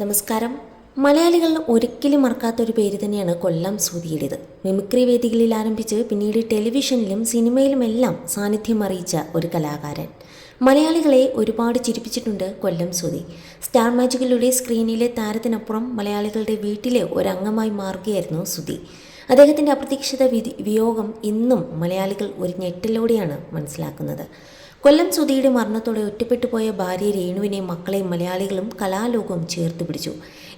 നമസ്കാരം. മലയാളികൾ ഒരിക്കലും മറക്കാത്തൊരു പേര് തന്നെയാണ് കൊല്ലം സൂതിയുടേത്. മിമിക്രി വേദികളിൽ ആരംഭിച്ച് പിന്നീട് ടെലിവിഷനിലും സിനിമയിലുമെല്ലാം സാന്നിധ്യം അറിയിച്ച ഒരു കലാകാരൻ. മലയാളികളെ ഒരുപാട് ചിരിപ്പിച്ചിട്ടുണ്ട് കൊല്ലം സൂതി. സ്റ്റാർ മാജിക്കിലൂടെ സ്ക്രീനിലെ താരത്തിനപ്പുറം മലയാളികളുടെ വീട്ടിലെ ഒരംഗമായി മാറുകയായിരുന്നു സുതി. അദ്ദേഹത്തിന്റെ അപ്രതീക്ഷിത വിയോഗം ഇന്നും മലയാളികൾ ഒരു ഞെട്ടലോടെയാണ് മനസ്സിലാക്കുന്നത്. കൊല്ലം സുധിയുടെ മരണത്തോടെ ഒറ്റപ്പെട്ടു പോയ ഭാര്യ രേണുവിനെയും മക്കളെയും മലയാളികളും കലാലോകവും ചേർത്ത് പിടിച്ചു.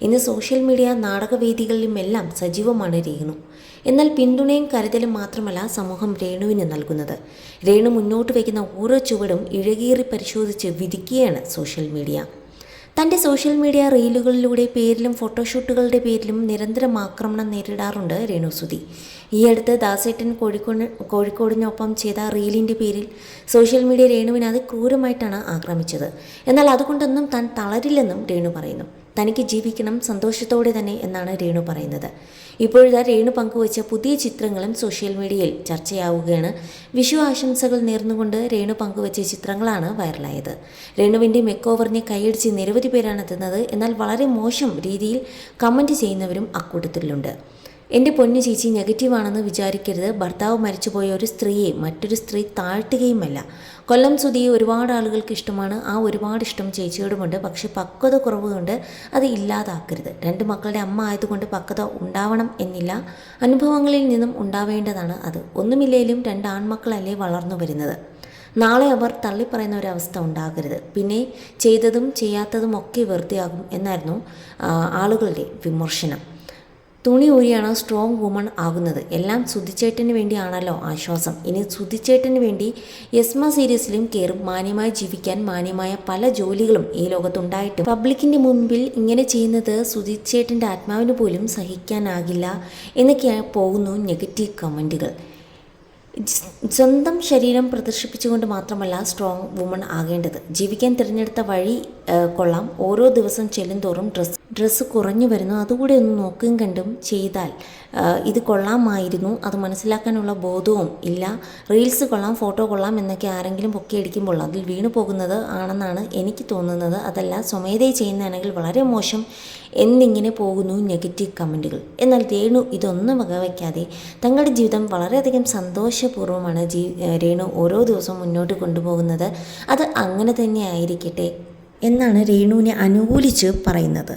ഇന്ന് സോഷ്യൽ മീഡിയ നാടകവേദികളിലും എല്ലാം സജീവമാണ് രേണു. എന്നാൽ പിന്തുണയും കരുതലും മാത്രമല്ല സമൂഹം രേണുവിന് നൽകുന്നത്. രേണു മുന്നോട്ട് വയ്ക്കുന്ന ഓരോ ചുവടും ഇഴകീറി പരിശോധിച്ച് വിധിക്കുകയാണ് സോഷ്യൽ മീഡിയ. തന്റെ സോഷ്യൽ മീഡിയ റീലുകളിലൂടെ പേരിലും ഫോട്ടോഷൂട്ടുകളുടെ പേരിലും നിരന്തരം ആക്രമണം നേരിടാറുണ്ട് രേണുസുതി. ഈ അടുത്ത് ദാസേട്ടൻ കോഴിക്കോട് കോഴിക്കോടിനൊപ്പം ചെയ്ത റീലിന്റെ പേരിൽ സോഷ്യൽ മീഡിയ രേണുവിനെ അത് ക്രൂരമായിട്ടാണ് ആക്രമിച്ചത്. എന്നാൽ അതുകൊണ്ടൊന്നും താൻ തളരില്ലെന്നും രേണു പറയുന്നു. തനിക്ക് ജീവിക്കണം സന്തോഷത്തോടെ തന്നെ എന്നാണ് രേണു പറയുന്നത്. ഇപ്പോഴിതാ രേണു പങ്കുവച്ച പുതിയ ചിത്രങ്ങളും സോഷ്യൽ മീഡിയയിൽ ചർച്ചയാവുകയാണ്. വിഷു ആശംസകൾ നേർന്നുകൊണ്ട് രേണു പങ്കുവച്ച ചിത്രങ്ങളാണ് വൈറലായത്. രേണുവിന്റെ മെക്കോവറിനെ കൈയടിച്ച് നിരവധി പേരാണ് എത്തുന്നത്. എന്നാൽ വളരെ മോശം രീതിയിൽ കമന്റ് ചെയ്യുന്നവരും അക്കൂട്ടത്തിലുണ്ട്. എന്റെ പൊന്നു ചേച്ചി നെഗറ്റീവാണെന്ന് വിചാരിക്കരുത്. ഭർത്താവ് മരിച്ചുപോയ ഒരു സ്ത്രീയെ മറ്റൊരു സ്ത്രീ താഴ്ത്തുകയുമല്ല. കൊല്ലം സുധിയെ ഒരുപാട് ആളുകൾക്ക് ഇഷ്ടമാണ്. ആ ഒരുപാട് ഇഷ്ടം ചേച്ചിയോടുമുണ്ട്. പക്ഷെ പക്വത കുറവ് കൊണ്ട് അത് ഇല്ലാതാക്കരുത്. രണ്ട് മക്കളുടെ അമ്മ ആയതുകൊണ്ട് പക്വത ഉണ്ടാവണം എന്നില്ല. അനുഭവങ്ങളിൽ നിന്നും ഉണ്ടാവേണ്ടതാണ് അത്. ഒന്നുമില്ലേലും രണ്ട് ആൺമക്കളല്ലേ വളർന്നു വരുന്നത്. നാളെ അവർ തള്ളിപ്പറയുന്ന ഒരവസ്ഥ ഉണ്ടാകരുത്. പിന്നെ ചെയ്തതും ചെയ്യാത്തതും ഒക്കെ വെറുതെയാകും എന്നായിരുന്നു ആളുകളുടെ വിമർശനം. തുണി ഊരിയാണ് സ്ട്രോങ് വുമൺ ആകുന്നത്. എല്ലാം സുധിച്ചേട്ടന് വേണ്ടിയാണല്ലോ ആശ്വാസം. ഇനി സുധിച്ചേട്ടന് വേണ്ടി യസ്മ സീരീസിലും കയറും മാന്യമായി ജീവിക്കാൻ മാന്യമായ പല ജോലികളും ഈ ലോകത്തുണ്ടായിട്ടും. പബ്ലിക്കിന്റെ മുൻപിൽ ഇങ്ങനെ ചെയ്യുന്നത് സുധിച്ചേട്ടന്റെ ആത്മാവിന് പോലും സഹിക്കാനാകില്ല എന്നൊക്കെയാണ് പോകുന്നു നെഗറ്റീവ് കമന്റുകൾ സ്വന്തം ശരീരം പ്രദർശിപ്പിച്ചുകൊണ്ട് മാത്രമല്ല സ്ട്രോങ് വുമൺ ആകേണ്ടത്. ജീവിക്കാൻ തിരഞ്ഞെടുത്ത വഴി കൊള്ളാം. ഓരോ ദിവസം ചെല്ലുന്തോറും ഡ്രസ് ഡ്രസ്സ് കുറഞ്ഞു വരുന്നു. അതുകൂടെ ഒന്ന് നോക്കുകയും കണ്ടും ചെയ്താൽ ഇത് കൊള്ളാമായിരുന്നു. അത് മനസ്സിലാക്കാനുള്ള ബോധവും ഇല്ല. റീൽസ് കൊള്ളാം ഫോട്ടോ കൊള്ളാം എന്നൊക്കെ ആരെങ്കിലും പൊക്കി അടിക്കുമ്പോൾ അതിൽ വീണു പോകുന്നത് ആണെന്നാണ് എനിക്ക് തോന്നുന്നത്. അതല്ല സ്വമേധയെ ചെയ്യുന്നതാണെങ്കിൽ വളരെ മോശം എന്നിങ്ങനെ പോകുന്നു നെഗറ്റീവ് കമന്റുകൾ എന്നാൽ രേണു ഇതൊന്നും വകവയ്ക്കാതെ തങ്ങളുടെ ജീവിതം വളരെയധികം സന്തോഷപൂർവമാണ് ജീ രേണു ഓരോ ദിവസവും മുന്നോട്ട് കൊണ്ടുപോകുന്നത്. അത് അങ്ങനെ തന്നെ ആയിരിക്കട്ടെ എന്നാണ് രേണുവിനെ അനുകൂലിച്ച് പറയുന്നത്.